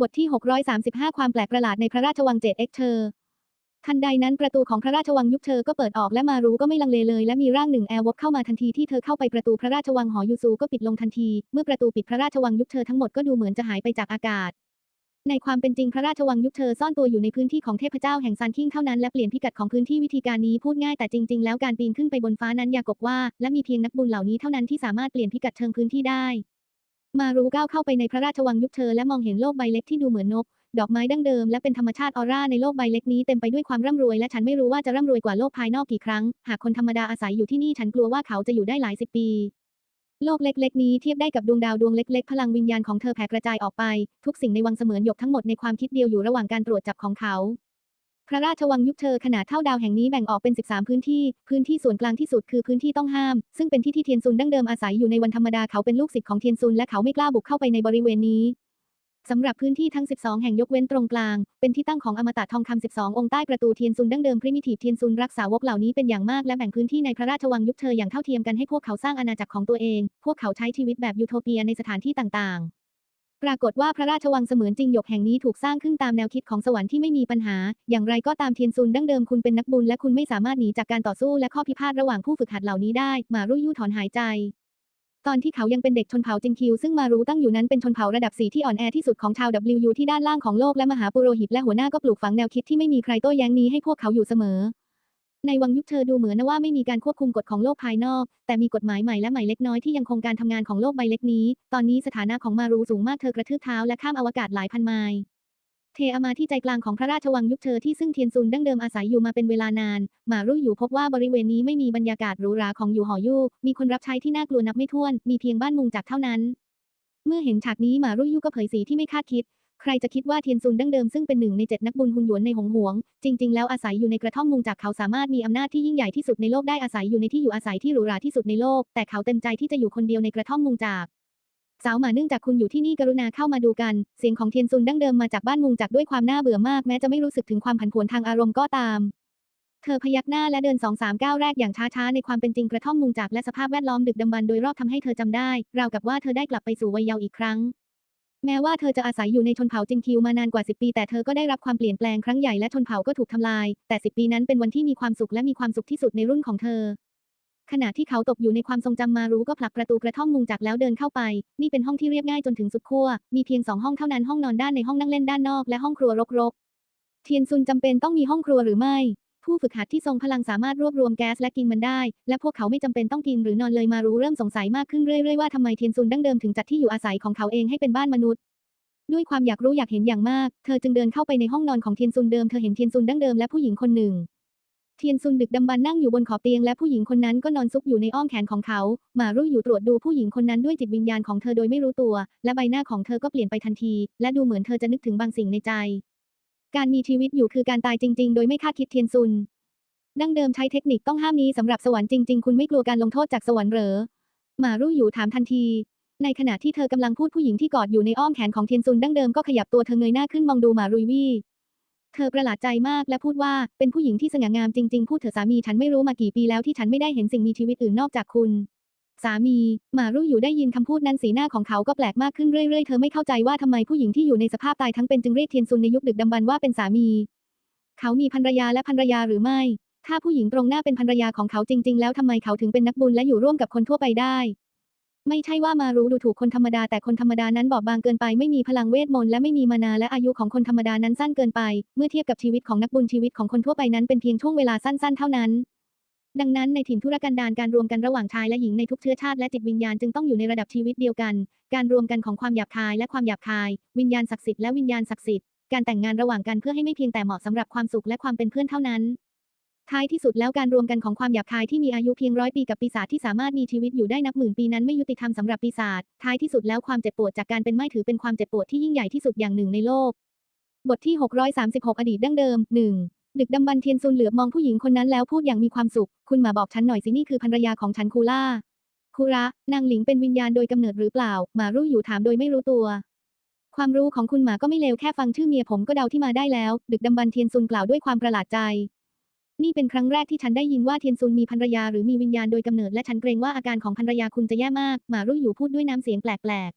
บทที่ 635 ความแปลกประหลาดในพระราชวังเจ็ดเอ็กเชอร์ทันใดนั้นประตูของพระราชวังยุคเธอก็เปิดออกและมารู้ก็ไม่ลังเลเลยและมีร่างหนึ่งแอร์วบเข้ามาทันทีที่เธอเข้าไปประตูพระราชวังหอยูซูก็ปิดลงทันที เมื่อประตูปิดพระราชวังยุคเธอทั้งหมดก็ดูเหมือนจะหายไปจากอากาศ ในความเป็นจริงพระราชวังยุคเธอซ่อนตัวอยู่ในพื้นที่ของเทพเจ้าแห่งซานคิงเท่านั้นและเปลี่ยนพิกัดของพื้นที่วิธีการนี้พูดง่ายแต่จริง ๆ แล้วการปีนขึ้นไปบนฟ้านั้นยากกว่า และมีเพียงนักบุญเหล่านี้เท่านั้นที่สามารถเปลี่ยนพิกัดเชิงพื้นที่ได้ มารู้ก้าวเข้าไปในพระราชวังยุคเธอและมองเห็นโลกใบเล็กที่ดูเหมือนนก ดอกไม้ดั้งเดิมและเป็นธรรมชาติออร่าในโลกใบเล็กนี้เต็มไปด้วยความร่ำรวยและฉันไม่รู้ว่าจะร่ำรวยกว่าโลกภายนอกกี่ครั้ง หากคนธรรมดาอาศัยอยู่ที่นี่ฉันกลัวว่าเขาจะอยู่ได้หลายสิบปี โลกเล็กๆ นี้เทียบได้กับดวงดาวดวงเล็ก ๆ พลังวิญญาณของเธอแผ่กระจายออกไป ทุกสิ่งในวังเสมือนหยกทั้งหมดในความคิดเดียวอยู่ระหว่างการตรวจจับของเขา พระราชวังยุคเธอขนาดเท่าดาวแห่งนี้แบ่งออกเป็น 13 พื้นที่ พื้นที่ส่วนกลางที่สุดคือพื้นที่ต้องห้าม ซึ่งเป็นที่ที่เทียนซุนดั้งเดิมอาศัยอยู่ในวันธรรมดาเขาเป็นลูกศิษย์ของเทียนซุนและเขาไม่กล้าบุกเข้าไปในบริเวณนี้สำหรับพื้นที่ทั้ง 12 แห่งยกเว้นตรงกลาง เป็นที่ตั้งของอมตะทองคำ 12 องค์ใต้ประตูเทียนซุนดั้งเดิมพริมิทีฟเทียนซุนรักษาวกเหล่านี้เป็นอย่างมากและแบ่งพื้นที่ในพระราชวังยุคเธออย่างเท่าเทียมกันให้พวกเขาสร้างอาณาจักรของตัวเอง พวกเขาใช้ชีวิตแบบยูโทเปียในสถานที่ต่างๆ ปรากฏว่าพระราชวังเสมือนจริงหยกแห่งนี้ถูกสร้างขึ้นตามแนวคิดของสวรรค์ที่ไม่มีปัญหา อย่างไรก็ตามเทียนซุนดั้งเดิมคุณเป็นนักบุญและคุณไม่สามารถหนีจากการต่อสู้และข้อพิพาทระหว่างผู้ฝึกหัดเหล่านี้ได้ มารุ่ยยู่ถอนหายใจ ตอนที่เขายังเป็นเด็กชนเผ่าจิงคิว ซึ่งมารู้ตั้งอยู่นั้นเป็นชนเผ่าระดับสี่ที่อ่อนแอที่สุดของชาว WU ที่ด้านล่างของโลกและมหาปุโรหิตและหัวหน้าก็ปลูกฝังแนวคิดที่ไม่มีใครโต้แย้งนี้ให้พวกเขาอยู่เสมอ ในวังยุคเธอดูเหมือนนะว่าไม่มีการควบคุมกฎของโลกภายนอก แต่มีกฎหมายใหม่และใหม่เล็กน้อยที่ยังคงการทำงานของโลกใบเล็กนี้ ตอนนี้สถานะของมารูสูงมากเธอกระทืบเท้าและข้ามอวกาศหลายพันไมล์เทอามาที่ใจกลางของพระราชวังยุคเธอที่ซึ่งเทียนซุนดั้งเดิมอาศัยอยู่มาเป็นเวลานาน มารู้อยู่พบว่าบริเวณนี้ไม่มีบรรยากาศหรูหราของอยู่หอยู่ มีคนรับใช้ที่น่ากลัวนับไม่ถ้วน มีเพียงบ้านมุงจากเท่านั้น เมื่อเห็นฉากนี้มารุ่ยยู่ก็เผยสีที่ไม่คาดคิด ใครจะคิดว่าเทียนซุนดั้งเดิมซึ่งเป็นหนึ่งในเจ็ดนักบุญหุนหยวนในหงหวง จริง ๆ แล้วอาศัยอยู่ในกระท่อมมุงจากเขาสามารถมีอำนาจที่ยิ่งใหญ่ที่สุดในโลกได้อาศัยอยู่ในที่อยู่อาศัยที่หรูหราที่สุดในโลก แต่เขาเต็มใจที่จะอยู่คนเดียวในกระท่อมมุงจากสาวหมาเนื่องจากคุณอยู่ที่นี่กรุณาเข้ามาดูกัน เสียงของเทียนซุนดั้งเดิมมาจากบ้านมุงจากด้วยความน่าเบื่อมากแม้จะไม่รู้สึกถึงความผันผวนทางอารมณ์ก็ตาม เธอพยักหน้าและเดินสองสามก้าวแรกอย่างช้าๆในความเป็นจริงกระท่อมมุงจากและสภาพแวดล้อมดึกดำบรรพ์โดยรอบทำให้เธอจำได้ ราวกับว่าเธอได้กลับไปสู่วัยเยาว์อีกครั้ง แม้ว่าเธอจะอาศัยอยู่ในชนเผ่าจิงคิวมานานกว่า 10 ปี แต่เธอก็ได้รับความเปลี่ยนแปลงครั้งใหญ่และชนเผ่าก็ถูกทำลาย แต่ 10 ปีนั้นเป็นวันที่มีความสุขและมีความสุขที่สุดในรุ่นของเธอ ขณะที่เขาตกอยู่ในความทรงจำมารู้ก็ผลักประตูกระท่อมมุงจากแล้วเดินเข้าไป นี่เป็นห้องที่เรียบง่ายจนถึงสุดขั้วมีเพียงสองห้องเท่านั้นห้องนอนด้านในห้องนั่งเล่นด้านนอกและห้องครัวรกๆเทียนซุนจำเป็นต้องมีห้องครัวหรือไม่ ผู้ฝึกหัดที่ทรงพลังสามารถรวบรวมแก๊สและกินมันได้ และพวกเขาไม่จำเป็นต้องกินหรือนอนเลยมารู้เริ่มสงสัยมากขึ้นเรื่อยๆว่าทำไมเทียนซุนดั้งเดิมถึงจัดที่อยู่อาศัยของเขาเองให้เป็นบ้านมนุษย์ ด้วยความอยากรู้อยากเห็นอย่างมาก เธอจึงเดินเข้าไปในห้องนอนของเทียนซุนเดิมเธอเห็นเทียนซุนดั้งเดิมและผู้หญิงคนหนึ่งเทียนซุนดึกดำบรรนั่งอยู่บนขอบเตียงและผู้หญิงคนนั้นก็นอนซุกอยู่ในอ้อมแขนของเขา หมารู้อยู่ตรวจดูผู้หญิงคนนั้นด้วยจิตวิญญาณของเธอโดยไม่รู้ตัว และใบหน้าของเธอก็เปลี่ยนไปทันที และดูเหมือนเธอจะนึกถึงบางสิ่งในใจ การมีชีวิตอยู่คือการตายจริง ๆ โดยไม่คาดคิดเทียนซุน ดั้งเดิมใช้เทคนิคต้องห้ามนี้สำหรับสวรรค์จริง ๆ คุณไม่กลัวการลงโทษจากสวรรค์เหรอหมารู้อยู่ถามทันที ในขณะที่เธอกำลังพูดผู้หญิงที่กอดอยู่ในอ้อมแขนของเทียนซุนดั้งเดิมก็ขยับตัวเธอเงยหน้าขึ้นมองดูหมารุยวี่เธอประหลาดใจมากและพูดว่าเป็นผู้หญิงที่สง่างามจริง ๆ พูดเถอะสามีฉันไม่รู้มากี่ปีแล้วที่ฉันไม่ได้เห็นสิ่งมีชีวิตอื่นนอกจากคุณ สามี หมารู้อยู่ได้ยินคำพูดนั้นสีหน้าของเขาก็แปลกมากขึ้นเรื่อยๆ เธอไม่เข้าใจว่าทำไมผู้หญิงที่อยู่ในสภาพตายทั้งเป็นจึงเรียกเทียนซุนในยุคดึกดำบรรพ์ว่าเป็นสามี เขามีภรรยาและภรรยาหรือไม่ ถ้าผู้หญิงตรงหน้าเป็นภรรยาของเขาจริง ๆ แล้วทำไมเขาถึงเป็นนักบุญและอยู่ร่วมกับคนทั่วไปได้ ไม่ใช่ว่ามารู้ดูถูกคนธรรมดาแต่คนธรรมดานั้นบอบบางเกินไปไม่มีพลังเวทมนต์และไม่มีมานาและอายุของคนธรรมดานั้นสั้นเกินไป เมื่อเทียบกับชีวิตของนักบุญชีวิตของคนทั่วไปนั้นเป็นเพียงช่วงเวลาสั้น ๆ เท่านั้น ดังนั้นในถิ่นธุรกันดารการรวมกันระหว่างชายและหญิงในทุกเชื้อชาติและจิตวิญญาณจึงต้องอยู่ในระดับชีวิตเดียวกัน การรวมกันของความหยาบคายและความหยาบคาย วิญญาณศักดิ์สิทธิ์และวิญญาณศักดิ์สิทธิ์การแต่งงานระหว่างกันเพื่อให้ไม่เพียงแต่เหมาะสำหรับความสุขและความเป็นเพื่อนเท่านั้น ท้ายที่สุดแล้วการรวมกันของความหยาบคายที่มีอายุเพียงร้อยปีกับปีศาจที่สามารถมีชีวิตอยู่ได้นับหมื่นปีนั้นไม่ยุติธรรมสำหรับปีศาจท้ายที่สุดแล้วความเจ็บปวดจากการเป็นไม่ถือเป็นความเจ็บปวดที่ยิ่งใหญ่ที่สุดอย่างหนึ่งในโลก บทที่ 636 อดีตดั้งเดิม 1. ดึกดำบรรเทียนซุนเหลือบมองผู้หญิงคนนั้นแล้วพูดอย่างมีความสุข คุณมาบอกฉันหน่อยสินี่คือภรรยาของฉันคูล่า คูระ นางหลิงเป็นวิญญาณโดยกำเนิดหรือเปล่าหมารู้อยู่ถามโดยไม่รู้ตัว ความรู้ของคุณหมาก็ไม่เลวแค่ฟังชื่อเมียผมก็เดาที่มาได้แล้ว ดึกดำบรรเทียนซุนกล่าวด้วยความประหลาดใจ นี่เป็นครั้งแรกที่ฉันได้ยินว่าเทียนซุนมีภรรยาหรือมีวิญญาณโดยกำเนิดและฉันเกรงว่าอาการของภรรยาคุณจะแย่มากหมารู้อยู่พูดด้วยน้ำเสียงแปลก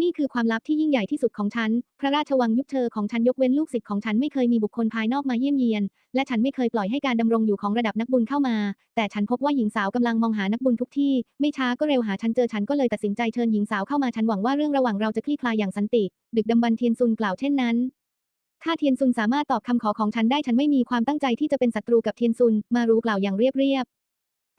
นี่คือความลับที่ยิ่งใหญ่ที่สุดของฉัน พระราชวังยุคเธอของฉันยกเว้นลูกศิษย์ของฉันไม่เคยมีบุคคลภายนอกมาเยี่ยมเยียน และฉันไม่เคยปล่อยให้การดำรงอยู่ของระดับนักบุญเข้ามา แต่ฉันพบว่าหญิงสาวกำลังมองหานักบุญทุกที่ ไม่ช้าก็เร็วหาฉันเจอฉันก็เลยตัดสินใจเชิญหญิงสาวเข้ามาฉันหวังว่าเรื่องระหว่างเราจะคลี่คลายอย่างสันติ ดึกดำบรรเทียนซุนกล่าวเช่นนั้นถ้าเทียนซุนสามารถตอบคำขอของฉันได้ฉันไม่มีความตั้งใจที่จะเป็นศัตรูกับเทียนซุน มารู้กล่าวอย่างเรียบๆ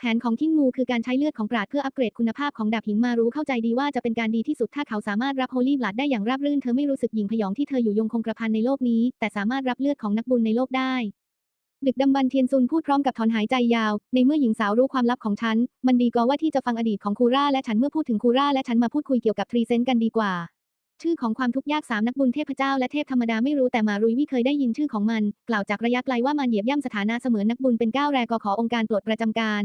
แผนของคิงมูคือการใช้เลือดของปราดเพื่ออัปเกรดคุณภาพของดาบหินมารู้เข้าใจดีว่าจะเป็นการดีที่สุดถ้าเขาสามารถรับโฮลี่บลัดได้อย่างราบรื่นเธอไม่รู้สึกหยิ่งพยองที่เธออยู่ยงคงกระพันในโลกนี้ แต่สามารถรับเลือดของนักบุญในโลกได้ ดึกดำบรรเทียนซุนพูดพร้อมกับถอนหายใจยาว ในเมื่อหญิงสาวรู้ความลับของฉัน มันดีกว่าว่าที่จะฟังอดีตของคูร่าและฉันเมื่อพูดถึงคูร่าและฉันมาพูดคุยเกี่ยวกับทรีเซนต์กันดีกว่าชื่อของความทุกข์ยากสามนักบุญเทพเจ้าและเทพธรรมดาไม่รู้แต่มารุยวิเคยได้ยินชื่อของมัน กล่าวจากระยะไกลว่ามันเหยียบย่ำสถานะเสมือนนักบุญเป็นก้าวแรกขอองค์การปลดประจำการ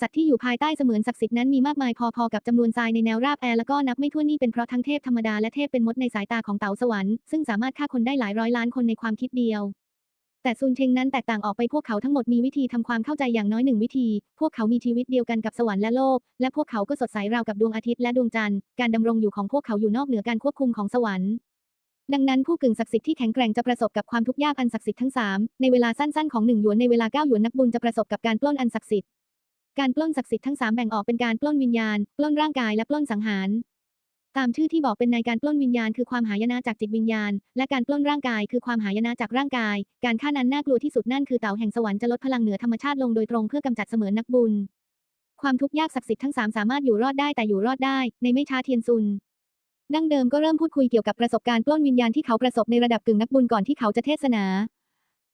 สัตว์ที่อยู่ภายใต้เสมือนศักดิ์สิทธิ์นั้นมีมากมายพอๆกับจำนวนทรายในแนวราบแอร์แล้วก็นับไม่ถ้วนนี่เป็นเพราะทั้งเทพธรรมดาและเทพเป็นมดในสายตาของเต๋าสวรรค์ซึ่งสามารถฆ่าคนได้หลายร้อยล้านคนในความคิดเดียวแต่ซุนเชงนั้นแตกต่างออกไปพวกเขาทั้งหมดมีวิธีทำความเข้าใจอย่างน้อยหนึ่งวิธี พวกเขามีชีวิตเดียวกันกับสวรรค์และโลก และพวกเขาก็สดใสราวกับดวงอาทิตย์และดวงจันทร์ การดำรงอยู่ของพวกเขาอยู่นอกเหนือการควบคุมของสวรรค์ ดังนั้นผู้กึ่งศักดิ์สิทธิ์ที่แข็งแกร่งจะประสบกับความทุกข์ยากอันศักดิ์สิทธิ์ทั้งสามในเวลาสั้นๆของหนึ่งหยวนในเวลาเก้าหยวนนักบุญจะประสบกับการปล้นอันศักดิ์สิทธิ์ การปล้นศักดิ์สิทธิ์ทั้งสามแบ่งออกเป็นการปล้นวิญญาณ ปล้นร่างกายและปล้นสังหาร ตามชื่อที่บอกเป็นในการปล้นวิญญาณคือความหายนะจากจิตวิญญาณ และการปล้นร่างกายคือความหายนะจากร่างกาย การฆ่านั้นน่ากลัวที่สุดนั่นคือเต่าแห่งสวรรค์จะลดพลังเหนือธรรมชาติลงโดยตรงเพื่อกำจัดเสมือนนักบุญ ความทุกข์ยากศักดิ์สิทธิ์ทั้งสามสามารถอยู่รอดได้แต่อยู่รอดได้ ในไม่ช้าเทียนซุนดั้งเดิมก็เริ่มพูดคุยเกี่ยวกับประสบการณ์ปล้นวิญญาณที่เขาประสบในระดับกึ่งนักบุญก่อนที่เขาจะเทศนา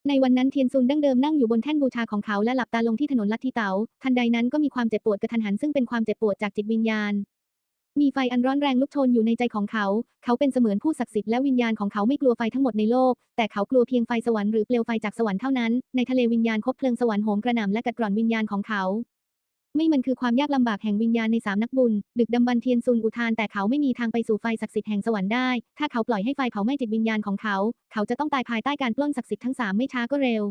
ในวันนั้นเทียนซุนดั้งเดิมนั่งอยู่บนแท่นบูชาของเขาและหลับตาลงที่ถนนลัทธิเต๋าทันใดนั้นก็มีความเจ็บปวดกระทันหันซึ่งเป็นความเจ็บปวดจากจิตวิญญาณ มีไฟอันร้อนแรงลุกโชนอยู่ในใจของเขา เขาเป็นเสมือนผู้ศักดิ์สิทธิ์และวิญญาณของเขาไม่กลัวไฟทั้งหมดในโลก แต่เขากลัวเพียงไฟสวรรค์หรือเปลวไฟจากสวรรค์เท่านั้น ในทะเลวิญญาณคบเพลิงสวรรค์โหมกระหน่ำและกัดกร่อนวิญญาณของเขา ไม่มันคือความยากลำบากแห่งวิญญาณในสามนักบุญ ดึกดำบรรเทียนซุนอุทานแต่เขาไม่มีทางไปสู่ไฟศักดิ์สิทธิ์แห่งสวรรค์ได้ ถ้าเขาปล่อยให้ไฟเผาไหม้จิตวิญญาณของเขา เขาจะต้องตายภายใต้การปล้นศักดิ์สิทธิ์ทั้งสามไม่ช้าก็เร็ว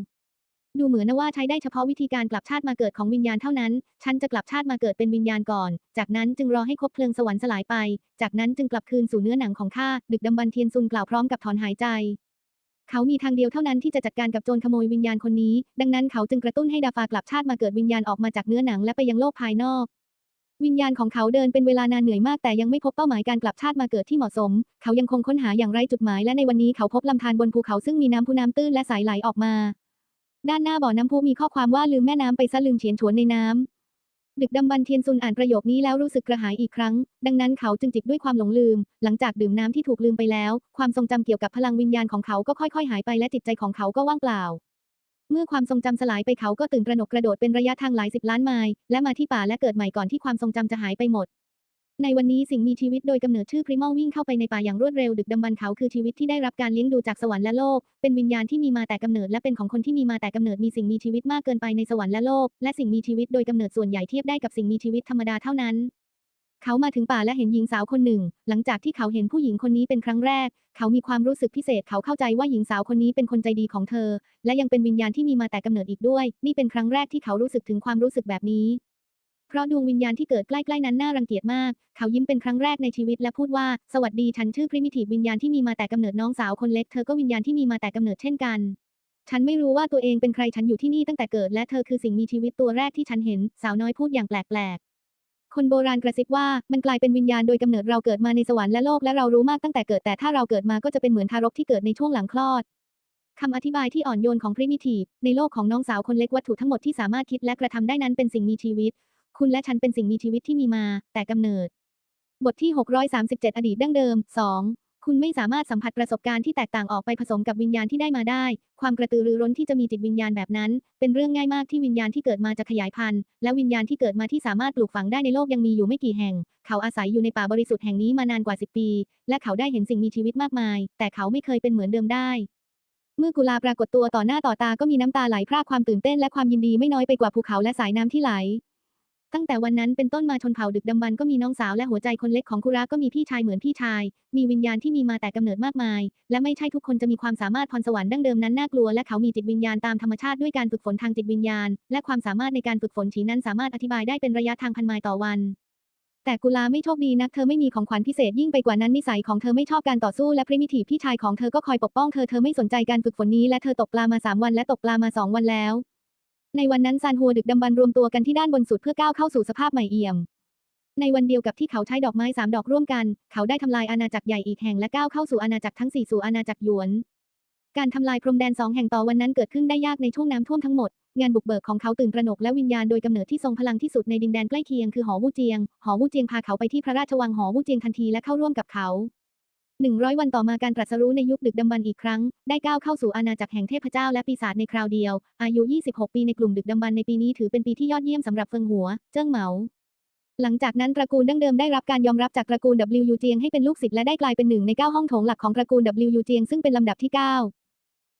ดูเหมือนนะว่าใช้ได้เฉพาะวิธีการกลับชาติมาเกิดของวิญญาณเท่านั้น ฉันจะกลับชาติมาเกิดเป็นวิญญาณก่อน จากนั้นจึงรอให้คบเพลิงสวรรค์สลายไป จากนั้นจึงกลับคืนสู่เนื้อหนังของข้า ดึกดำบรรเทียนซุนกล่าวพร้อมกับถอนหายใจ เขามีทางเดียวเท่านั้นที่จะจัดการกับโจรขโมยวิญญาณคนนี้ ดังนั้นเขาจึงกระตุ้นให้ดาฟากลับชาติมาเกิดวิญญาณออกมาจากเนื้อหนังและไปยังโลกภายนอก วิญญาณของเขาเดินเป็นเวลานานเหนื่อยมากแต่ยังไม่พบเป้าหมายการกลับชาติมาเกิดที่เหมาะสม เขายังคงค้นหาอย่างไร้จุดหมายและในวันนี้เขาพบลำธารบนภูเขาซึ่งมีน้ำพุน้ำตื้นและใสไหลออกมา ด้านหน้าบ่อน้ำพุมีข้อความว่าลืมแม่น้ำไปซะลืมเฉียนฉวนในน้ำ ดึกดำบรรเทียนซุนอ่านประโยคนี้แล้วรู้สึกกระหายอีกครั้ง ดังนั้นเขาจึงจิบด้วยความหลงลืม หลังจากดื่มน้ำที่ถูกลืมไปแล้ว ความทรงจำเกี่ยวกับพลังวิญญาณของเขาก็ค่อยๆ หายไปและจิตใจของเขาก็ว่างเปล่า เมื่อความทรงจำสลายไปเขาก็ตื่นตระหนกกระโดดเป็นระยะทางหลายสิบล้านไมล์และมาที่ป่าและเกิดใหม่ก่อนที่ความทรงจำจะหายไปหมด ในวันนี้สิ่งมีชีวิตโดยกำเนิดชื่อพริมอลวิ่งเข้าไปในป่าอย่างรวดเร็วดึกดำบรรเขาคือชีวิตที่ได้รับการเลี้ยงดูจากสวรรค์และโลก เป็นวิญญาณที่มีมาแต่กำเนิดและเป็นของคนที่มีมาแต่กำเนิดมีสิ่งมีชีวิตมากเกินไปในสวรรค์และโลก และสิ่งมีชีวิตโดยกำเนิดส่วนใหญ่เทียบได้กับสิ่งมีชีวิตธรรมดาเท่านั้น เขามาถึงป่าและเห็นหญิงสาวคนหนึ่ง หลังจากที่เขาเห็นผู้หญิงคนนี้เป็นครั้งแรก เขามีความรู้สึกพิเศษเขาเข้าใจว่าหญิงสาวคนนี้เป็นคนใจดีของเธอ และยังเป็นวิญญาณที่มีมาแต่กำเนิดอีกด้วย นี่เป็นครั้งแรกที่เขารู้สึกถึงความรู้สึกแบบนี้ เพราะดวงวิญญาณที่เกิดใกล้ๆนั้นน่ารังเกียจมาก เขายิ้มเป็นครั้งแรกในชีวิตและพูดว่า สวัสดีฉันชื่อพริมิทีฟวิญญาณที่มีมาแต่กำเนิดน้องสาวคนเล็ก เธอก็วิญญาณที่มีมาแต่กำเนิดเช่นกัน ฉันไม่รู้ว่าตัวเองเป็นใครฉันอยู่ที่นี่ตั้งแต่เกิดและเธอคือสิ่งมีชีวิตตัวแรกที่ฉันเห็น สาวน้อยพูดอย่างแปลกๆ คนโบราณกระซิบว่ามันกลายเป็นวิญญาณโดยกำเนิดเราเกิดมาในสวรรค์และโลกและเรารู้มากตั้งแต่เกิดแต่ถ้าเราเกิดมาก็จะเป็นเหมือนทารกที่เกิดในช่วงหลังคลอดคำอธิบายที่อ่อนโยนของพริมิทีฟในโลกของน้องสาวคนเล็กวัตถุทั้งหมดที่สามารถคิดและกระทำได้นั้นเป็นสิ่งมีชีวิต คุณและฉันเป็นสิ่งมีชีวิตที่มีมา แต่กำเนิด บทที่ 637 อดีตดั้งเดิม 2 คุณไม่สามารถสัมผัสประสบการณ์ที่แตกต่างออกไปผสมกับวิญญาณที่ได้มาได้ ความกระตือรือร้นที่จะมีจิตวิญญาณแบบนั้น เป็นเรื่องง่ายมากที่วิญญาณที่เกิดมาจะขยายพันธุ์ และวิญญาณที่เกิดมาที่สามารถปลูกฝังได้ในโลกยังมีอยู่ไม่กี่แห่ง เขาอาศัยอยู่ในป่าบริสุทธิ์แห่งนี้มานานกว่า 10 ปี และเขาได้เห็นสิ่งมีชีวิตมากมาย แต่เขาไม่เคยเป็นเหมือนเดิมได้เมื่อกุลาปรากฏตัวต่อหน้าต่อตาก็มีน้ำตาไหลพรากความตื่นเต้นและความยินดีไม่น้อยไปกว่าภูเขาและสายน้ำที่ไหล ตั้งแต่วันนั้นเป็นต้นมาชนเผ่าดึกดำบรรพ์ก็มีน้องสาวและหัวใจคนเล็กของคุระก็มีพี่ชายเหมือนพี่ชาย มีวิญญาณที่มีมาแต่กำเนิดมากมาย และไม่ใช่ทุกคนจะมีความสามารถพรสวรรค์ดั้งเดิมนั้นน่ากลัวและเขามีจิตวิญญาณตามธรรมชาติด้วยการฝึกฝนทางจิตวิญญาณ และความสามารถในการฝึกฝนฉีนั้นสามารถอธิบายได้เป็นระยะทางพันไมล์ต่อวันแต่กุลาไม่โชคดีนักเธอไม่มีของขวัญพิเศษยิ่งไปกว่านั้นนิสัยของเธอไม่ชอบการต่อสู้และพริมิทีพี่ชายของเธอก็คอยปกป้องเธอเธอไม่สนใจการฝึกฝนนี้และเธอตกปลามาสามวันและตกปลามาสองวันแล้ว ในวันนั้นซานฮัวดึกดำบรรรวมตัวกันที่ด้านบนสุดเพื่อก้าวเข้าสู่สภาพใหม่เอี่ยม ในวันเดียวกับที่เขาใช้ดอกไม้สามดอกร่วมกัน เขาได้ทำลายอาณาจักรใหญ่อีกแห่งและก้าวเข้าสู่อาณาจักรทั้งสี่สู่อาณาจักรหยวน การทำลายพรมแดนสองแห่งต่อวันนั้นเกิดขึ้นได้ยากในช่วงน้ำท่วมทั้งหมด งานบุกเบิกของเขาตื่นตระหนกและวิญญาณโดยกำเนิดที่ทรงพลังที่สุดในดินแดนใกล้เคียงคือหอวูเจียง หอวูเจียงพาเขาไปที่พระราชวังหอวูเจียงทันทีและเข้าร่วมกับเขา หนึ่งร้อยวันต่อมาการตรัสรู้ในยุคดึกดำบรรพ์อีกครั้ง ได้ก้าวเข้าสู่อาณาจักรแห่งเทพเจ้าและปีศาจในคราวเดียว อายุ 26 ปีในกลุ่มดึกดำบรรพ์ในปีนี้ถือเป็นปีที่ยอดเยี่ยมสำหรับเฟิงหัว เจิ้งเหมาหลังจากนั้นตระกูลดั้งเดิมได้รับการยอมรับจากตระกูล W เจียงให้เป็นลูกศิษย์และได้กลายเป็นหนึ่งในเก้าห้องโถงหลักของตระกูล W เจียงซึ่งเป็นลำดับที่ 9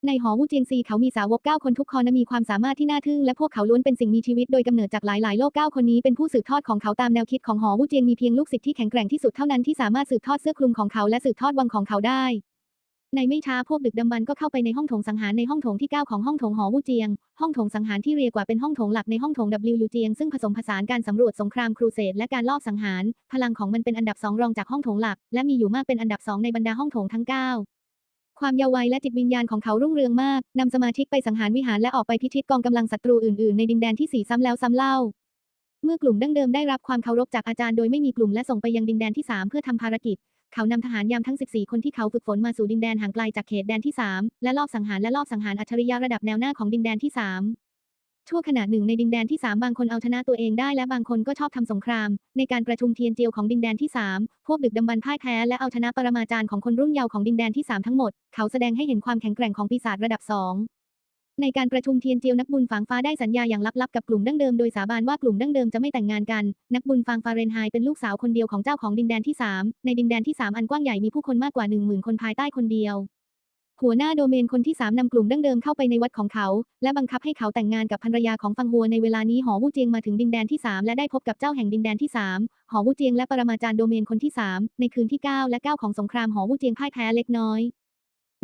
ในหอวูเจียงซีเขามีสาวก 9 คนทุกคนมีความสามารถที่น่าทึ่งและพวกเขาล้วนเป็นสิ่งมีชีวิตโดยกำเนิดจากหลาย ๆ โลก 9 คนนี้เป็นผู้สืบทอดของเขาตามแนวคิดของหอวูเจียงมีเพียงลูกศิษย์ที่แข็งแกร่งที่สุดเท่านั้นที่สามารถสืบทอดเสื้อคลุมของเขาและสืบทอดวังของเขาได้ ในไม่ช้าพวกดึกดำบรรก็เข้าไปในห้องโถงสังหารในห้องโถงที่ 9 ของห้องโถงหอวูเจียง ห้องโถงสังหารที่เรียกว่าเป็นห้องโถงหลักในห้องโถง W เจียงซึ่งผสมผสานการสำรวจสงครามครูเสดและการลอบสังหาร พลังของมันเป็นอันดับสองรองจากห้องโถงหลัก และมีอยู่มากเป็นอันดับสองในบรรดาห้องโถงทั้ง 9 ความเยาว์วัยและจิตวิญญาณของเขารุ่งเรืองมาก นำสมาชิกไปสังหารวิหารและออกไปพิชิตกองกำลังศัตรูอื่นๆ ในดินแดนที่สีซ้ำแล้วซ้ำเล่า เมื่อกลุ่มดั้งเดิมได้รับความเคารพจากอาจารย์โดยไม่มีกลุ่มและส่งไปยังดินแดนที่ 3 เพื่อทำภารกิจ เขานำทหารยามทั้ง 14 คนที่เขาฝึกฝนมาสู่ดินแดนห่างไกลจากเขตแดนที่ 3 และลอบสังหารและลอบสังหารอัจฉริยะระดับแนวหน้าของดินแดนที่ 3 ชั่วขณะหนึ่งในดินแดนที่ 3 บางคนเอาชนะตัวเองได้และบางคนก็ชอบทำสงคราม ในการประชุมเทียนเจียวของดินแดนที่ 3 พวกดึกดำบรรพ่ายแพ้และเอาชนะปรมาจารย์ของคนรุ่นเยาว์ของดินแดนที่ 3 ทั้งหมด เขาแสดงให้เห็นความแข็งแกร่งของปีศาจระดับ 2ในการประชุมเทียนเจียวนักบุญฝางฟ้าได้สัญญาอย่างลับๆกับกลุ่มดั้งเดิมโดยสาบานว่ากลุ่มดั้งเดิมจะไม่แต่งงานกัน นักบุญฟางฟาเรนไฮเป็นลูกสาวคนเดียวของเจ้าของดินแดนที่ 3 ในดินแดนที่ 3 อันกว้างใหญ่มีผู้คนมากกว่า 10,000 คนภายใต้คนเดียว หัวหน้าโดเมนคนที่ 3นำกลุ่มดั้งเดิมเข้าไปในวัดของเขา และบังคับให้เขาแต่งงานกับภรรยาของฟังหัวในเวลานี้หอวูเจียงมาถึงดินแดนที่ 3 และได้พบกับเจ้าแห่งดินแดนที่ 3 หอวูเจียงและปรมาจารย์โดเมนคนที่ 3 ในคืนที่ 9 และ 9 ของสงครามหอวูเจียงพ่ายแพ้เล็กน้อย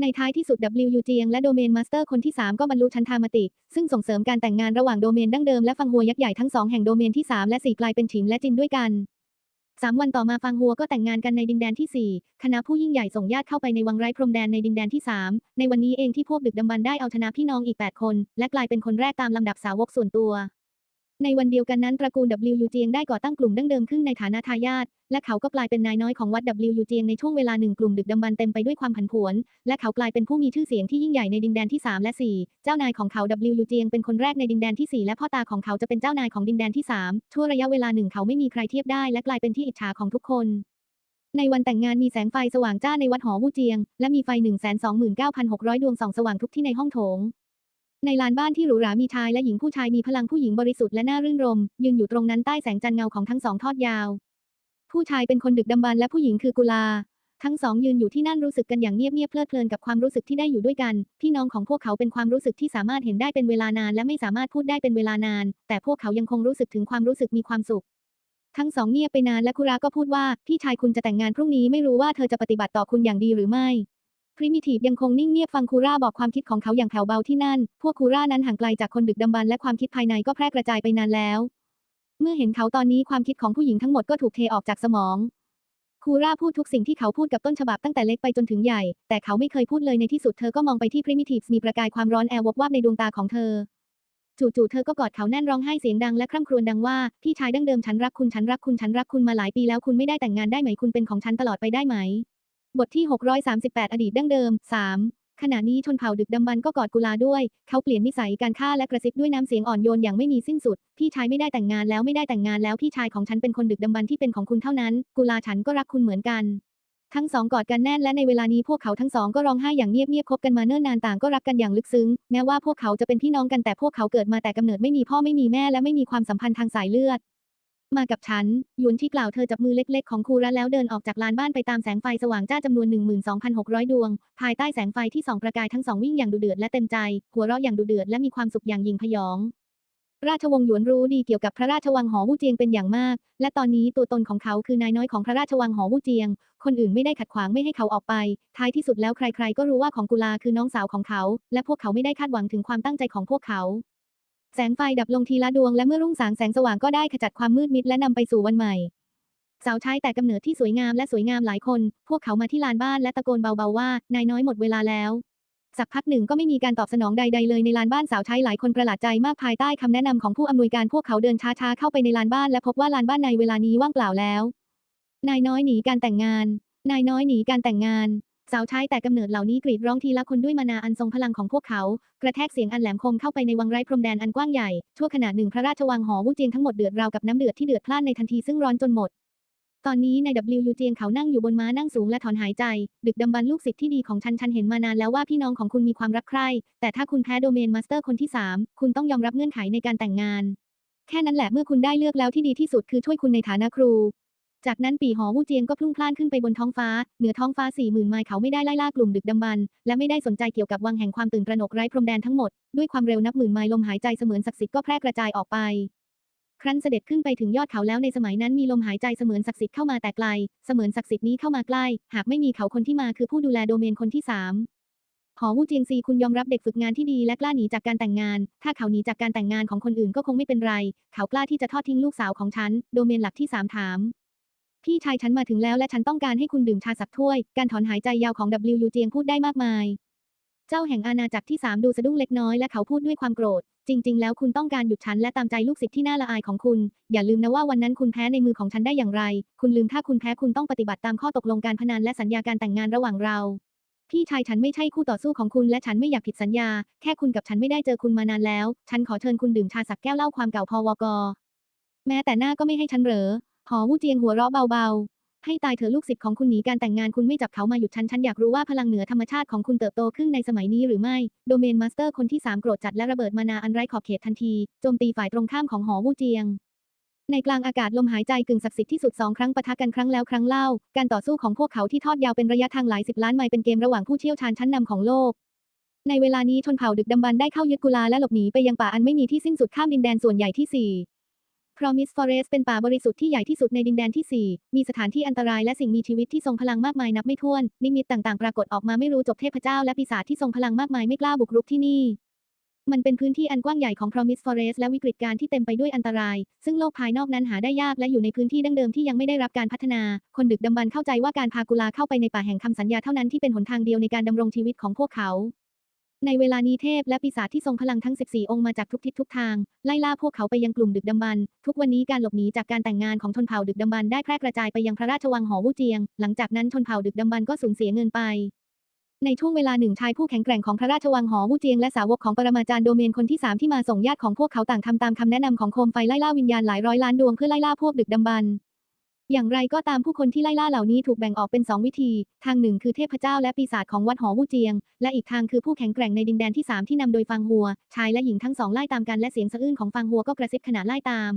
ในท้ายที่สุด W เจียงและโดเมนมาสเตอร์คนที่ 3 ก็บรรลุชั้นธรรมติ ซึ่งส่งเสริมการแต่งงานระหว่างโดเมนดั้งเดิมและฟังหัวยักษ์ใหญ่ทั้งสองแห่งโดเมนที่ 3 และ 4 กลายเป็นฉินและจินด้วยกัน สามวันต่อมาฟังหัวก็แต่งงานกันในดินแดนที่ 4 คณะผู้ยิ่งใหญ่ส่งญาติเข้าไปในวังไร้พรมแดนในดินแดนที่ 3 ในวันนี้เองที่พวกดึกดำบรรได้เอาชนะพี่น้องอีก 8 คน และกลายเป็นคนแรกตามลำดับสาวกส่วนตัว ในวันเดียวกันนั้นตระกูล W เจียงได้ก่อตั้งกลุ่มดั้งเดิมขึ้นในฐานะทายาทและเขาก็กลายเป็นนายน้อยของวัด W เจียงในช่วงเวลาหนึ่งกลุ่มดึกดำบรรเต็มไปด้วยความผันผวน และเขากลายเป็นผู้มีชื่อเสียงที่ยิ่งใหญ่ในดินแดนที่ 3 และ 4 เจ้านายของเขา W เจียงเป็นคนแรกในดินแดนที่ 4 และพ่อตาของเขาจะเป็นเจ้านายของดินแดนที่ 3 ชั่วระยะเวลาหนึ่งเขาไม่มีใครเทียบได้และกลายเป็นที่อิจฉาของทุกคนในวันแต่งงานมีแสงไฟสว่างจ้าในวัดหอวู่เจียง และมีไฟ 129,600 ดวงส่องสว่างทุกที่ในห้องโถง ในลานบ้านที่หรูหรามีชายและหญิงผู้ชายมีพลังผู้หญิงบริสุทธิ์และน่ารื่นรม ยืนอยู่ตรงนั้นใต้แสงจันทร์เงาของทั้งสองทอดยาว ผู้ชายเป็นคนดึกดำบรรและผู้หญิงคือกุลา ทั้งสองยืนอยู่ที่นั่นรู้สึกกันอย่างเงียบๆเพลิดเพลินกับความรู้สึกที่ได้อยู่ด้วยกัน พี่น้องของพวกเขาเป็นความรู้สึกที่สามารถเห็นได้เป็นเวลานานและไม่สามารถพูดได้เป็นเวลานาน แต่พวกเขายังคงรู้สึกถึงความรู้สึกมีความสุข ทั้งสองเงียบไปนานและคุราก็พูดว่าพี่ชายคุณจะแต่งงานพรุ่งนี้ไม่รู้ว่าเธอจะปฏิบัติต่อคุณอย่างดีหรือไม่ พริมิทีฟยังคงนิ่งเงียบฟังคูร่าบอกความคิดของเขาอย่างแผ่วเบาที่นั่น พวกคูร่านั้นห่างไกลจากคนดึกดำบรรและความคิดภายในก็แพร่กระจายไปนานแล้ว เมื่อเห็นเขาตอนนี้ความคิดของผู้หญิงทั้งหมดก็ถูกเทออกจากสมองคูร่าพูดทุกสิ่งที่เขาพูดกับต้นฉบับตั้งแต่เล็กไปจนถึงใหญ่ แต่เขาไม่เคยพูดเลยในที่สุดเธอก็มองไปที่พริมิทีฟมีประกายความร้อนแอร์วบวาบในดวงตาของเธอ จู่ๆเธอก็กอดเขาแน่นร้องไห้เสียงดังและคร่ำครวญดังว่าพี่ชายดั้งเดิมฉันรักคุณฉันรักคุณฉันรักคุณมาหลายปีแล้วคุณไม่ได้แต่งงานได้ไหมคุณเป็นของฉันตลอดไปได้ไหม บทที่ 638 อดีตดั้งเดิม 3 ขณะนี้ชนเผ่าดึกดำบรรพ์ก็กอดกุลาด้วย เขาเปลี่ยนนิสัยการฆ่าและกระซิบด้วยน้ำเสียงอ่อนโยนอย่างไม่มีสิ้นสุด พี่ชายไม่ได้แต่งงานแล้วไม่ได้แต่งงานแล้วพี่ชายของฉันเป็นคนดึกดำบรรพ์ที่เป็นของคุณเท่านั้น กุลาฉันก็รักคุณเหมือนกัน ทั้งสองกอดกันแน่นและในเวลานี้พวกเขาทั้งสองก็ร้องไห้อย่างเงียบๆคบกันมาเนิ่นนานต่างก็รักกันอย่างลึกซึ้ง แม้ว่าพวกเขาจะเป็นพี่น้องกันแต่พวกเขาเกิดมาแต่กำเนิดไม่มีพ่อไม่มีแม่และไม่มีความสัมพันธ์ทางสายเลือด มากับฉัน หยวนที่กล่าวเธอจับมือเล็กๆ ของคูระแล้วเดินออกจากลานบ้านไปตามแสงไฟสว่างจ้าจำนวน 12,600 ดวง ภายใต้แสงไฟที่ส่องประกายทั้งสองวิ่งอย่างดุเดือดและเต็มใจ หัวเราะอย่างดุเดือดและมีความสุขอย่างยิ่งพยอง ราชวงศ์หยวนรู้ดีเกี่ยวกับพระราชวังหอวูเจียงเป็นอย่างมาก และตอนนี้ตัวตนของเขาคือนายน้อยของพระราชวังหอวูเจียง คนอื่นไม่ได้ขัดขวางไม่ให้เขาออกไป ท้ายที่สุดแล้วใคร ๆ ก็รู้ว่าของกุลาคือน้องสาวของเขา และพวกเขาไม่ได้คาดหวังถึงความตั้งใจของพวกเขา แสงไฟดับลงทีละดวงและเมื่อรุ่งสางแสงสว่างก็ได้ขจัดความมืดมิดและนำไปสู่วันใหม่ สาวใช้แต่กำเนิดที่สวยงามและสวยงามหลายคน พวกเขามาที่ลานบ้านและตะโกนเบาๆว่านายน้อยหมดเวลาแล้ว สักพักหนึ่งก็ไม่มีการตอบสนองใดๆเลยในลานบ้านสาวใช้หลายคนประหลาดใจมากภายใต้คำแนะนำของผู้อำนวยการพวกเขาเดินช้าๆเข้าไปในลานบ้านและพบว่าลานบ้านในเวลานี้ว่างเปล่าแล้ว นายน้อยหนีการแต่งงาน นายน้อยหนีการแต่งงาน สาวใช้แต่กำเนิดเหล่านี้กรีดร้องทีละคนด้วยมานาอันทรงพลังของพวกเขา กระแทกเสียงอันแหลมคมเข้าไปในวังไร้พรมแดนอันกว้างใหญ่ชั่วขณะหนึ่งพระราชวังหอวู่เจียงทั้งหมดเดือดราวกับน้ำเดือดที่เดือดพล่านในทันทีซึ่งร้อนจนหมด ตอนนี้ใน W เจียงเขานั่งอยู่บนม้านั่งสูงและถอนหายใจ ดึกดำบรรลูกศิษย์ที่ดีของฉันฉันเห็นมานานแล้วว่าพี่น้องของคุณมีความรักใคร่แต่ถ้าคุณแพ้โดเมนมาสเตอร์คนที่3คุณต้องยอมรับเงื่อนไขในการแต่งงาน แค่นั้นแหละเมื่อคุณได้เลือกแล้วที่ดีที่สุดคือช่วยคุณในฐานะครู จากนั้นปีหอวูเจียงก็พลุ่งพล่านขึ้นไปบนท้องฟ้า เหนือท้องฟ้าสี่หมื่นไมล์เขาไม่ได้ไล่ล่ากลุ่มดึกดำบรรและไม่ได้สนใจเกี่ยวกับวังแห่งความตื่นตระหนกไร้พรมแดนทั้งหมด ด้วยความเร็วนับหมื่นไมล์ลมหายใจเสมือนศักดิ์สิทธิ์ก็แพร่กระจายออกไป ครั้นเสด็จขึ้นไปถึงยอดเขาแล้วในสมัยนั้นมีลมหายใจเสมือนศักดิ์สิทธิ์เข้ามาแต่ไกล เสมือนศักดิ์สิทธิ์นี้เข้ามาใกล้ หากไม่มีเขาคนที่มาคือผู้ดูแลโดเมนคนที่สามหอวูเจียงซีคุณยอมรับเด็กฝึกงานที่ดีและกล้าหนีจากการแต่งงาน ถ้าเขาหนีจากการแต่งงานของคนอื่นก็คงไม่เป็นไร เขากล้าที่จะทอดทิ้งลูกสาวของฉัน โดเมนหลักที่สามถาม พี่ชายฉันมาถึงแล้วและฉันต้องการให้คุณดื่มชาสักถ้วย การถอนหายใจยาวของ W เจียงพูดได้มากมาย เจ้าแห่งอาณาจักรที่สามดูสะดุ้งเล็กน้อยและเขาพูดด้วยความโกรธ จริง ๆ แล้วคุณต้องการหยุดฉันและตามใจลูกศิษย์ที่น่าละอายของคุณ อย่าลืมนะว่าวันนั้นคุณแพ้ในมือของฉันได้อย่างไร คุณลืมถ้าคุณแพ้คุณต้องปฏิบัติตามข้อตกลงการพนันและสัญญาการแต่งงานระหว่างเราพี่ชายฉันไม่ใช่คู่ต่อสู้ของคุณและฉันไม่อยากผิดสัญญา แค่คุณกับฉันไม่ได้เจอคุณมานานแล้ว ฉันขอเชิญคุณดื่มชาสักแก้วเล่าความเก่าพอวกแม้แต่หน้าก็ไม่ให้ฉันเหรอ หอวูเจียงหัวเราะเบาๆ ให้ตายเถอะลูกศิษย์ของคุณหนีการแต่งงานคุณไม่จับเขามาหยุดฉัน ฉันอยากรู้ว่าพลังเหนือธรรมชาติของคุณเติบโตขึ้นในสมัยนี้หรือไม่ โดเมนมาสเตอร์คนที่ 3 โกรธจัดและระเบิดมานาอันไร้ขอบเขตทันที โจมตีฝ่ายตรงข้ามของหอวูเจียงในกลางอากาศลมหายใจกึ่งศักดิ์สิทธิ์ที่สุดสองครั้งปะทะกันครั้งแล้วครั้งเล่า การต่อสู้ของพวกเขาที่ทอดยาวเป็นระยะทางหลายสิบล้านไมล์เป็นเกมระหว่างผู้เชี่ยวชาญชั้นนำของโลก ในเวลานี้ชนเผ่าดึกดำบรรพ์ได้เข้ายึดกุลาและหลบหนีไปยังป่าอันไม่มีที่สิ้นสุดข้ามดินแดนส่วนใหญ่ที่ สี่ Promise Forest เป็นป่าบริสุทธิ์ที่ใหญ่ที่สุดในดินแดนที่ 4 มีสถานที่อันตรายและสิ่งมีชีวิตที่ทรงพลังมากมายนับไม่ถ้วน นิมิตต่างๆ ปรากฏออกมาไม่รู้จบเทพเจ้าและปีศาจที่ทรงพลังมากมายไม่กล้าบุกรุกที่นี่ มันเป็นพื้นที่อันกว้างใหญ่ของ Promise Forest และวิกฤตการณ์ที่เต็มไปด้วยอันตราย ซึ่งโลกภายนอกนั้นหาได้ยากและอยู่ในพื้นที่ดั้งเดิมที่ยังไม่ได้รับการพัฒนา คนดึกดำบรรเข้าใจว่าการพากุลาเข้าไปในป่าแห่งคำสัญญาเท่านั้นที่เป็นหนทางเดียวในการดำรงชีวิตของพวกเขา ในเวลานี้เทพและปีศาจที่ทรงพลังทั้ง 14 องค์มาจากทุกทิศทุกทาง ไล่ล่าพวกเขาไปยังกลุ่มดึกดำบรรทุกวันนี้การหลบหนีจากการแต่งงานของชนเผ่าดึกดำบรรได้แพร่กระจายไปยังพระราชวังหอวู่เจียง หลังจากนั้นชนเผ่าดึกดำบรรก็สูญเสียเงินไป ในช่วงเวลาหนึ่งชายผู้แข็งแกร่งของพระราชวังหอวู่เจียงและสาวกของปรมาจารย์โดเมนคนที่สามที่มาส่งญาติของพวกเขาต่างทำตามคำแนะนำของโคมไฟไล่ล่าวิญญาณหลายร้อยล้านดวงเพื่อไล่ล่าพวกดึกดำบรร อย่างไรก็ตามผู้คนที่ไล่ล่าเหล่านี้ถูกแบ่งออกเป็น 2 วิธี ทางหนึ่งคือเทพเจ้าและปีศาจของวัดหอวูเจียง และอีกทางคือผู้แข็งแกร่งในดินแดนที่ 3 ที่นำโดยฟังหัว ชายและหญิงทั้งสองไล่ตามกันและเสียงสะอื้นของฟังหัวก็กระซิบขณะไล่ตาม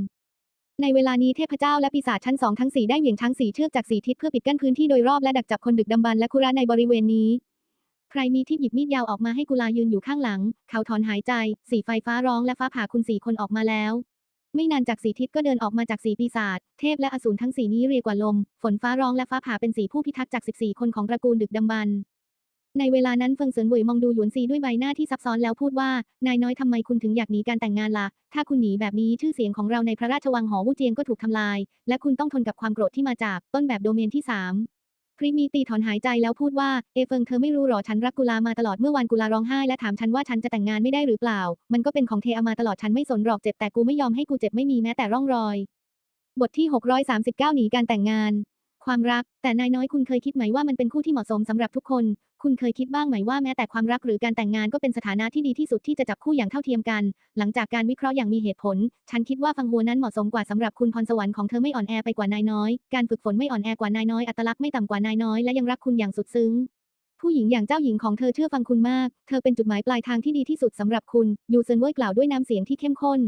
ในเวลานี้เทพเจ้าและปีศาจชั้นสองทั้งสี่ได้เหวี่ยงช้างสีเชือกจากสีทิศเพื่อปิดกั้นพื้นที่โดยรอบและดักจับคนดึกดำบรรและคุระในบริเวณนี้ ใครมีที่หยิบมีดยาวออกมาให้กุลายืนอยู่ข้างหลัง เขาถอนหายใจ สีไฟฟ้าร้องและฟ้าผ่าคุณสี่คนออกมาแล้ว ไม่นานจากสีทิศก็เดินออกมาจากสีปีศาจ เทพและอสูรทั้งสีนี้เรียกว่าลม ฝนฟ้าร้องและฟ้าผ่าเป็นสีผู้พิทักษ์จาก 14 คนของตระกูลดึกดำบรรในเวลานั้นเฟิงเซินเหวยมองดูหยวนซีด้วยใบหน้าที่ซับซ้อนแล้วพูดว่า นายน้อยทำไมคุณถึงอยากหนีการแต่งงานล่ะ ถ้าคุณหนีแบบนี้ชื่อเสียงของเราในพระราชวังหอวูเจียงก็ถูกทำลาย และคุณต้องทนกับความโกรธที่มาจากต้นแบบโดเมนที่สาม พริมีตีถอนหายใจแล้วพูดว่า เอเฟิงเธอไม่รู้หรอฉันรักกุลามาตลอดเมื่อวานกุลาร้องไห้และถามฉันว่าฉันจะแต่งงานไม่ได้หรือเปล่า มันก็เป็นของเทอามาตลอดฉันไม่สนหรอกเจ็บแต่กูไม่ยอมให้กูเจ็บไม่มีแม้แต่ร่องรอย บทที่ 639 หนีการแต่งงาน ความรัก แต่นายน้อยคุณเคยคิดไหมว่ามันเป็นคู่ที่เหมาะสมสำหรับทุกคน คุณเคยคิดบ้างไหมว่าแม้แต่ความรักหรือการแต่งงานก็เป็นสถานะที่ดีที่สุดที่จะจับคู่อย่างเท่าเทียมกัน หลังจากการวิเคราะห์อย่างมีเหตุผล ฉันคิดว่าฟังหัวนั้นเหมาะสมกว่าสำหรับคุณพรสวรรค์ของเธอไม่อ่อนแอไปกว่านายน้อย การฝึกฝนไม่อ่อนแอกว่านายน้อยอัตลักษณ์ไม่ต่ำกว่านายน้อยและยังรักคุณอย่างสุดซึ้งผู้หญิงอย่างเจ้าหญิงของเธอเชื่อฟังคุณมาก เธอเป็นจุดหมายปลายทางที่ดีที่สุดสำหรับคุณ ยูเซินเว่ยกล่าวด้วยน้ำเสียงที่เข้มข้น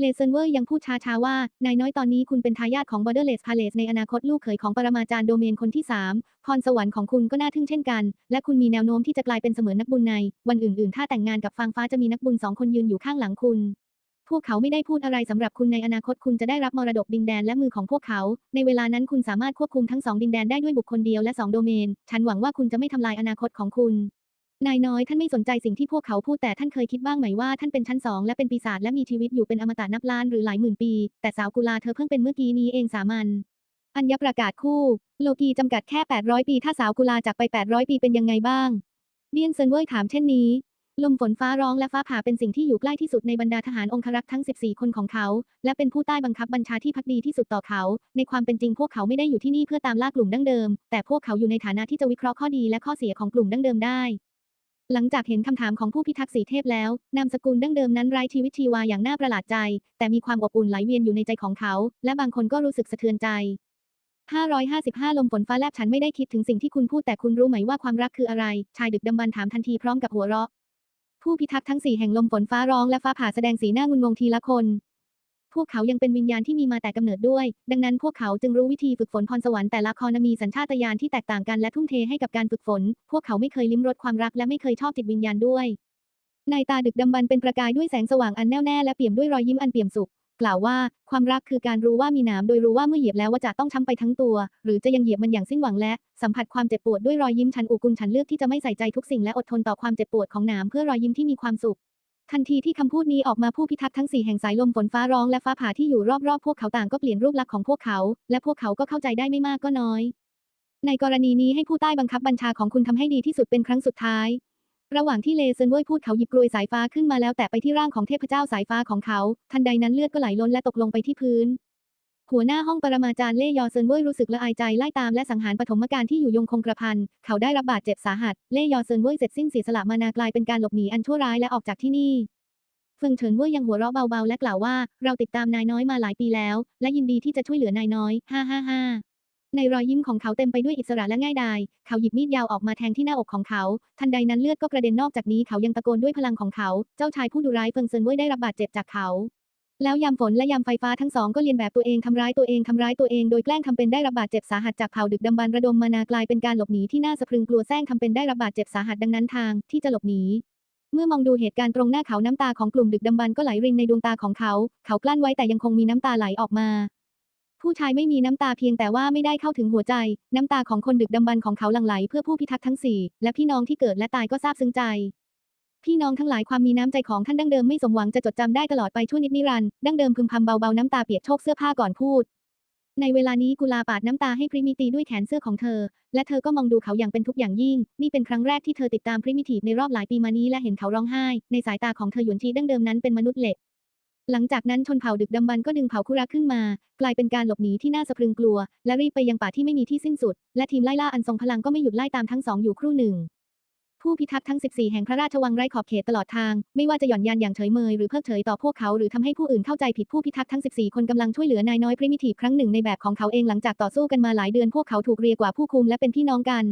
เลเซนเวอร์ยังพูดช้าๆว่า นายน้อยตอนนี้คุณเป็นทายาทของ Borderless Palace ในอนาคตลูกเขยของปรมาจารย์โดเมนคนที่ 3 พรสวรรค์ของคุณก็น่าทึ่งเช่นกัน และคุณมีแนวโน้มที่จะกลายเป็นเสมือนนักบุญใน วันอื่นๆ ถ้าแต่งงานกับฟางฟ้าจะมีนักบุญสองคนยืนอยู่ข้างหลังคุณพวกเขาไม่ได้พูดอะไรสำหรับคุณในอนาคตคุณจะได้รับมรดกดินแดนและมือของพวกเขา ในเวลานั้นคุณสามารถควบคุมทั้งสองดินแดนได้ด้วยบุคคลเดียวและสองโดเมน ฉันหวังว่าคุณจะไม่ทำลายอนาคตของคุณ นายน้อยท่านไม่สนใจสิ่งที่พวกเขาพูดแต่ท่านเคยคิดบ้างไหมว่าท่านเป็นชั้นสองและเป็นปีศาจและมีชีวิตอยู่เป็นอมตะนับล้านหรือหลายหมื่นปี แต่สาวกุลาเธอเพิ่งเป็นเมื่อกี้นี้เองสามัญอัญญประกาศคู่ โลกีจำกัดแค่ 800 ปี ถ้าสาวกุลาจากไป 800 ปีเป็นยังไงบ้างเดียนเซินเว่ยถามเช่นนี้ ลมฝนฟ้าร้องและฟ้าผ่าเป็นสิ่งที่อยู่ใกล้ที่สุดในบรรดาทหารองครักษ์ทั้ง 14 คนของเขา และเป็นผู้ใต้บังคับบัญชาที่พักดีที่สุดต่อเขา ในความเป็นจริงพวกเขาไม่ได้อยู่ที่นี่เพื่อตามล่ากลุ่มดั้งเดิม แต่พวกเขาอยู่ในฐานะที่จะวิเคราะห์ข้อดีและข้อเสียของกลุ่มดั้งเดิมได้ หลังจากเห็นคำถามของผู้พิทักษ์สีเทพแล้ว นามสกุลดั้งเดิมนั้นไร้ชีวิตชีวาอย่างน่าประหลาดใจ แต่มีความอบอุ่นไหลเวียนอยู่ในใจของเขา และบางคนก็รู้สึกสะเทือนใจ 555 ลมฝนฟ้าแลบฉันไม่ได้คิดถึงสิ่งที่คุณพูดแต่คุณรู้ไหมว่าความรักคืออะไร ชายดึกดำบรรถามทันทีพร้อมกับหัวเราะ ผู้พิทักษ์ทั้งสี่แห่งลมฝนฟ้าร้องและฟ้าผ่าแสดงสีหน้างุนงงทีละคน พวกเขายังเป็นวิญญาณที่มีมาแต่กำเนิดด้วย ดังนั้นพวกเขาจึงรู้วิธีฝึกฝนพรสวรรค์แต่ละครมีสัญชาตญาณที่แตกต่างกันและทุ่มเทให้กับการฝึกฝน พวกเขาไม่เคยลิ้มรสความรักและไม่เคยชอบจิตวิญญาณด้วย ในตาดึกดำบรรเป็นประกายด้วยแสงสว่างอันแน่วแน่และเปี่ยมด้วยรอยยิ้มอันเปี่ยมสุข กล่าวว่า ความรักคือการรู้ว่ามีหนามโดยรู้ว่าเมื่อเหยียบแล้วว่าจะต้องช้ำไปทั้งตัว หรือจะยังเหยียบมันอย่างสิ้นหวังและ สัมผัสความเจ็บปวดด้วยรอยยิ้มฉันอุกุลฉันเลือกที่จะไม่ใส่ใจทุกสิ่งและอดทนต่อความเจ็บปวดของหนามเพื่อรอยยิ้มที่มีความสุข ทันทีที่คำพูดนี้ออกมาผู้พิทักษ์ทั้งสี่แห่งสายลมฝนฟ้าร้องและฟ้าผ่าที่อยู่รอบๆ พวกเขาต่างก็เปลี่ยนรูปลักษณ์ของพวกเขา และพวกเขาก็เข้าใจได้ไม่มากก็น้อย ในกรณีนี้ให้ผู้ใต้บังคับบัญชาของคุณทำให้ดีที่สุดเป็นครั้งสุดท้าย ระหว่างที่เลเซนเว่ยพูดเขาหยิบกลวยสายฟ้าขึ้นมาแล้วแตะไปที่ร่างของเทพเจ้าสายฟ้าของเขา ทันใดนั้นเลือดก็ไหลล้นและตกลงไปที่พื้น หัวหน้าห้องปรมาจารย์เล่ยอเซินเว่ยรู้สึกละอายใจไล่ตามและสังหารปฐมกาลที่อยู่ยงคงกระพัน เขาได้รับบาดเจ็บสาหัส เล่ยอเซินเว่ยเสร็จสิ้นเสียสละมานากลายเป็นการหลบหนีอันชั่วร้ายและออกจากที่นี่เฟิงเฉินเว่ยยังหัวเราะเบาๆและกล่าวว่า เราติดตามนายน้อยมาหลายปีแล้ว และยินดีที่จะช่วยเหลือนายน้อย ฮ่าฮ่าฮ่าในรอยยิ้มของเขาเต็มไปด้วยอิสระและง่ายดาย เขาหยิบมีดยาวออกมาแทงที่หน้าอกของเขา ทันใดนั้นเลือดก็กระเด็นนอกจากนี้เขายังตะโกนด้วยพลังของเขา เจ้าชายผู้ดุร้ายเฟิงเซินเว่ยได้รับบาดเจ็บจากเขา แล้วยามฝนและยามไฟฟ้าทั้งสองก็เลียนแบบตัวเองทำร้ายตัวเองทำร้ายตัวเองโดยแกล้งทำเป็นได้รับบาดเจ็บสาหัสจากเผ่าดึกดำบรรพ์ระดมมานากลายเป็นการหลบหนีที่น่าสะพรึงกลัวแซงทำเป็นได้รับบาดเจ็บสาหัสดังนั้นทางที่จะหลบหนีเมื่อมองดูเหตุการณ์ตรงหน้าเขาน้ำตาของกลุ่มดึกดำบรรพ์ก็ไหลรินในดวงตาของเขา เขากลั้นไว้แต่ยังคงมีน้ำตาไหลออกมา ผู้ชายไม่มีน้ำตาเพียงแต่ว่าไม่ได้เข้าถึงหัวใจ น้ำตาของคนดึกดำบรรพ์ของเขาหลั่งไหลเพื่อผู้พิทักษ์ทั้งสี่และพี่น้องที่เกิดและตายก็ซาบซึ้งใจ พี่น้องทั้งหลายความมีน้ำใจของท่านดั้งเดิมไม่สมหวังจะจดจำได้ตลอดไปชั่วนิดนิรันดร์ดั้งเดิมพึมพำเบาๆน้ำตาเปียกโชกเสื้อผ้าก่อนพูด ในเวลานี้กุลาปาดน้ำตาให้พริมิตีด้วยแขนเสื้อของเธอ และเธอก็มองดูเขาอย่างเป็นทุกข์อย่างยิ่ง นี่เป็นครั้งแรกที่เธอติดตามพริมิทีในรอบหลายปีมานี้และเห็นเขาร้องไห้ ในสายตาของเธอหยวนชีดั้งเดิมนั้นเป็นมนุษย์เหล็กหลังจากนั้นชนเผ่าดึกดำบรรก็ดึงเผ่าคุระขึ้นมา กลายเป็นการหลบหนีที่น่าสะพรึงกลัว และรีบไปยังป่าที่ไม่มีที่สิ้นสุด และทีมไล่ล่าอันทรงพลังก็ไม่หยุดไล่ตามทั้งสองอยู่ครู่หนึ่ง ผู้พิทักษ์ทั้ง 14 แห่งพระราชวังไร้ขอบเขตตลอดทาง ไม่ว่าจะหย่อนยานอย่างเฉยเมยหรือเพิกเฉยต่อพวกเขาหรือทำให้ผู้อื่นเข้าใจผิดผู้พิทักษ์ทั้ง 14 คนกำลังช่วยเหลือนายน้อยพริมิทีฟครั้งหนึ่งในแบบของเขาเองหลังจากต่อสู้กันมาหลายเดือนพวกเขาถูกเรียกว่าผู้คุมและเป็นพี่น้องกัน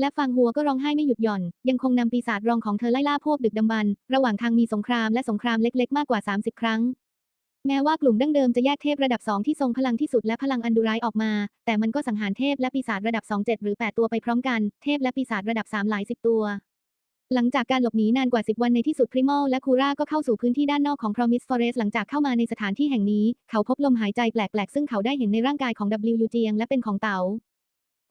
และฟางหัวก็ร้องไห้ไม่หยุดหย่อน ยังคงนำปีศาจรองของเธอไล่ล่าพวกดึกดำบรรระหว่างทางมีสงครามและสงครามเล็กๆ มากกว่า 30 ครั้ง แม้ว่ากลุ่มดั้งเดิมจะแยกเทพระดับ 2 ที่ทรงพลังที่สุดและพลังอันดุร้ายออกมา แต่มันก็สังหารเทพและปีศาจระดับ 2 7 หรือ 8 ตัวไปพร้อมกัน เทพและปีศาจระดับ 3 หลายสิบตัว หลังจากการหลบหนีนานกว่า 10 วันในที่สุดพริมอลและคูราก็เข้าสู่พื้นที่ด้านนอกของพรอมิสฟอเรสหลังจากเข้ามาในสถานที่แห่งนี้ เขาพบลมหายใจแปลกๆ ซึ่งเขาได้เห็นในร่างกายของ W เจียงและเป็นของเต๋า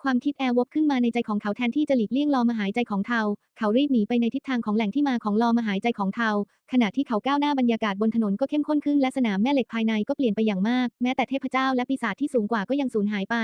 ความคิดแอร์วบขึ้นมาในใจของเขาแทนที่จะหลีกเลี่ยงลอมหายใจของเทา เขารีบหนีไปในทิศทางของแหล่งที่มาของลอมหายใจของเทา ขณะที่เขาก้าวหน้าบรรยากาศบนถนนก็เข้มข้นขึ้นและสนามแม่เหล็กภายในก็เปลี่ยนไปอย่างมาก แม้แต่เทพเจ้าและปีศาจที่สูงกว่าก็ยังสูญหายไป